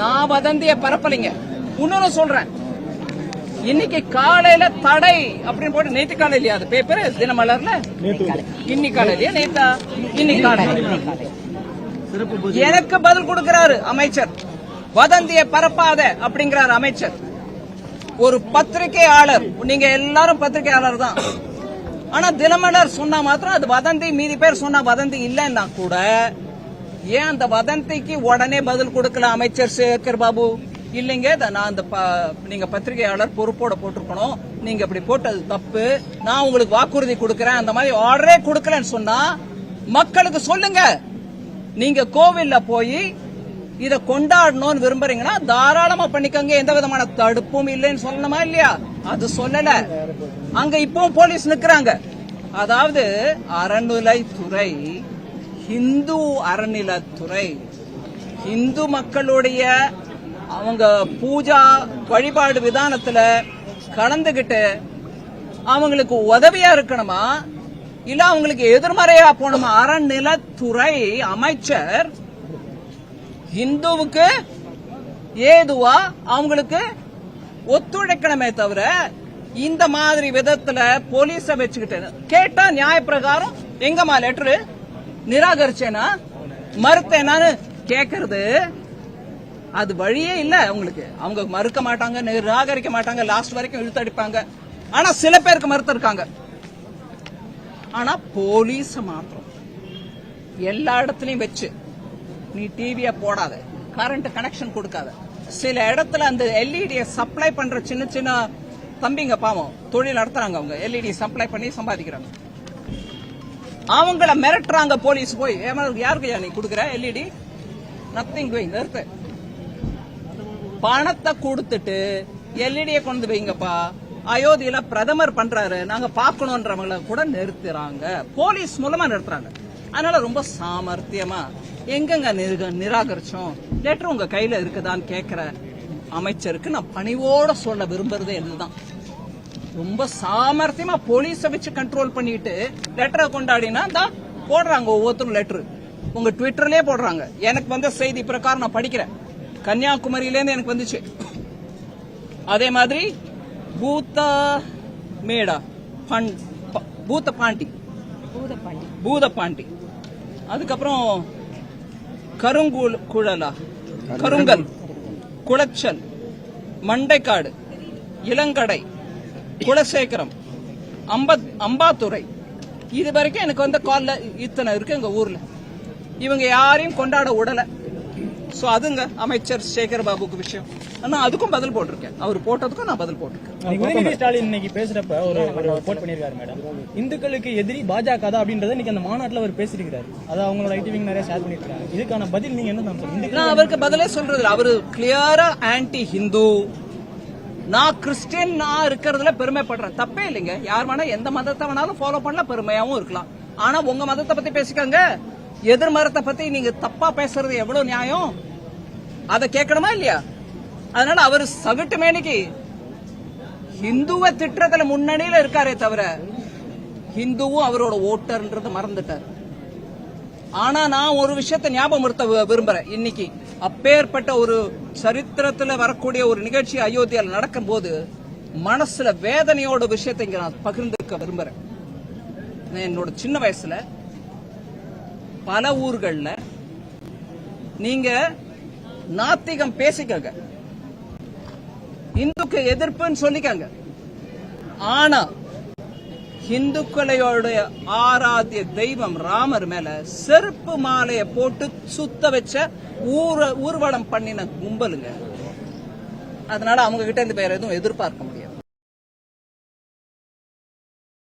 நான் வதந்திய பரப்பலைங்க. இன்னொன்னு சொல்றேன். இன்னைக்கு காலையில தடை அப்படின்னு போட்டு நேத்து காலையிலயா அது? பேப்பர்? தினமலர்ல? இன்னைக்கு காலையிலயா நேத்தா? இன்னைக்கு காலையில எனக்கு பதில் கொடுக்கிறாரு அமைச்சர். வதந்திய பரப்பாத அப்படிங்கிறாரு அமைச்சர். ஒரு பத்திரிகையாளர். நீங்க எல்லாரும் பத்திரிகையாளர் தான். ஆனா தினமலர் சொன்னா மாத்திரம் அது வதந்தி மீதி பேர் சொன்னா வதந்தி இல்லைன்னா கூட ஏன் அந்த வதந்திக்கு உடனே பதில் கொடுக்கல அமைச்சர் சேகர் பாபு? இல்லைங்க நான் அந்த ப- நீங்க பத்திரிகையாளர் பொறுப்போட போட்டிருக்கணும். நீங்க இப்படி போட்டது தப்பு. நான் உங்களுக்கு வாக்குறுதி கொடுக்கறேன். அந்த மாதிரி ஆர்டரே கொடுக்கலன்னு சொன்னா மக்களுக்கு சொல்லுங்க. நீங்க கோவில்ல போய் இத கொண்டாடணும்னு விரும்புறீங்கன்னா தாராளமா பண்ணிக்கோங்க. எந்த விதமான தடுப்பும் இல்லைன்னு சொல்லணுமா இல்லையா? அது சொல்லல. அங்க இப்பவும் போலீஸ் நிக்கிறாங்க. அதாவது அறநிலைத்துறை ஹிந்து அறநிலத்துறை இந்து மக்களுடைய அவங்க பூஜா வழிபாடு விதானத்துல கலந்துகிட்டு அவங்களுக்கு உதவியா இருக்கணுமா? இல்ல அவங்களுக்கு எதிர்மறையா போகணுமா? அறநிலத்துறை அமைச்சர் இந்துவுக்கு ஏதுவா அவங்களுக்கு ஒத்துழைக்கணுமே தவிர இந்த மாதிரி விதத்துல போலீஸ வச்சுக்கிட்டு கேட்டா நியாய பிரகாரம் எங்கம்மா லெட்டரு நிராகரிச்சேனா? மறுத்தேனான்னு கேக்குறது அது வழியே இல்ல அவங்களுக்கு அவங்க மறுக்க மாட்டாங்க நிராகரிக்க மாட்டாங்க லாஸ்ட் வரைக்கும் இழுத்தடிப்பாங்க. ஆனா சில பேருக்கு மறுத்து இருக்காங்க ஆனா போலீஸ் மாத்திரம். எல்லா இடத்துலயும் வச்சு. நீ டிவிய போடாத. கரண்ட் கனெக்ஷன் கொடுக்காத. சில இடத்துல அந்த எல்இடிய சப்ளை பண்ற சின்ன சின்ன தம்பிங்க பாவம் தொழில் நடத்துறாங்க அவங்க. எல்இடி சப்ளை பண்ணி சம்பாதிக்கிறாங்க. அவங்கள மிரட்டுறாங்க போலீஸ் போய். ஏமா- யாருக்கு நீ கொடுக்குற? எல்இடி நத்திங் டூயிங் நிறுத்து. பணத்தை கொடுத்துட்டு எல்இடியை கொண்டு வைங்கப்பா அயோத்தியில பிரதமர் பண்றாரு. நாங்க பாக்கணும்ன்றவங்கள கூட நிறுத்துறாங்க. போலீஸ் மூலமா நிறுத்துறாங்க. அதனால ரொம்ப சாமர்த்தியமா எங்கெங்க நிராகரிச்சோம்? லெட்டர் உங்க கையில இருக்குதான்னு கேக்குற அமைச்சருக்கு நான் பணிவோட சொல்ல விரும்புறது என்னதான் ரொம்ப சாமர்த்தியமா போலீஸ வச்சு கண்ட்ரோல் பண்ணிட்டு லெட்டரை கொண்டாடினா தான் போடுறாங்க ஒவ்வொருத்தரும் லெட்டர் உங்க ட்விட்டர்லயே போடுறாங்க. எனக்கு வந்த செய்தி பிரகாரம் நான் படிக்கிறேன். கன்னியாகுமரியில இருந்து எனக்கு வந்துச்சு. அதே மாதிரி பூத்த மேடா பூத்த பாண்டி. பூதப்பாண்டி பூதப்பாண்டி அதுக்கப்புறம் கருங்குல் குழலா. கருங்கல். குளச்சல். மண்டைக்காடு. இளங்கடை. குலசேகரம் அம்பத் அம்பாத்துறை. இது வரைக்கும் எனக்கு வந்த கால்ல இத்தனை இருக்கு எங்க ஊர்ல. இவங்க யாரையும் கொண்டாட விடல சோ அதுங்க அமைச்சர் சேகர் பாபுக்கு விஷயம். ஆனா அதுக்கும் பதில் போட்டிருக்கேன். அவர் போட்டதுக்கும் நான் பதில் போட்டிருக்கேன். ஸ்டாலின் இன்னைக்கு பேசுறப்ப ஒரு ஒரு கோட் பண்ணிருக்காரு மேடம். இந்துக்களுக்கு எதிரி பாஜக தான் அப்படின்றத இன்னைக்கு அந்த மாநாட்டுல அவர் பேசியிருக்காரு அதை அவங்களோட ஐடிவிங் நிறைய ஷேர் பண்ணிருக்காங்க இதுக்கான பதில் நீங்க என்ன நான் அவருக்கு பதிலே சொல்றது. அவரு கிளியரா ஆன்டி ஹிந்து நான் கிறிஸ்டின் நான் இருக்கிறதுல பெருமைப்படுறேன். தப்பே இல்லைங்க. யார் வேணா எந்த மதத்தை வேணாலும் ஃபாலோ பண்ணல பெருமையாவும் இருக்கலாம். ஆனா உங்க மதத்தை பத்தி பேசிக்கோங்க. எதிர் மதத்தை பத்தி நீங்க தப்பா பேசுறது எவ்வளவு நியாயம்? அதை கேட்கணுமா இல்லையா? அதனால அவர் சகட்டு மேனிக்கு ஹிந்துவை திட்டத்துல முன்னணியில இருக்காரே தவிர ஹிந்துவும் அவரோட ஓட்டர்ன்றது மறந்துட்டார். ஆனா நான் ஒரு விஷயத்தை ஞாபகப்படுத்த விரும்புறேன். இன்னைக்கு அப்பேற்பட்ட ஒரு சரித்திரத்துல வரக்கூடிய ஒரு நிகழ்ச்சி அயோத்தியால நடக்கும்போது மனசுல வேதனையோட விஷயத்தை இங்க நான் பகிர்ந்துக்க விரும்புறேன். என்னோட சின்ன வயசுல பல ஊர்கள்ல நீங்க நாத்திகம் பேசிக்கங்க. இந்துக்கு எதிர்ப்புன்னு சொல்லிக்கங்க. ஆனா இந்துக்களோட ஆராத்திய தெய்வம் ராமர் மேல செருப்பு மாலைய போட்டு சுத்த வச்ச ஊர ஊர்வலம் பண்ணின கும்பலுங்க. அதனால அவங்க கிட்ட இருந்து வேற எதுவும் எதிர்பார்க்க முடியாது.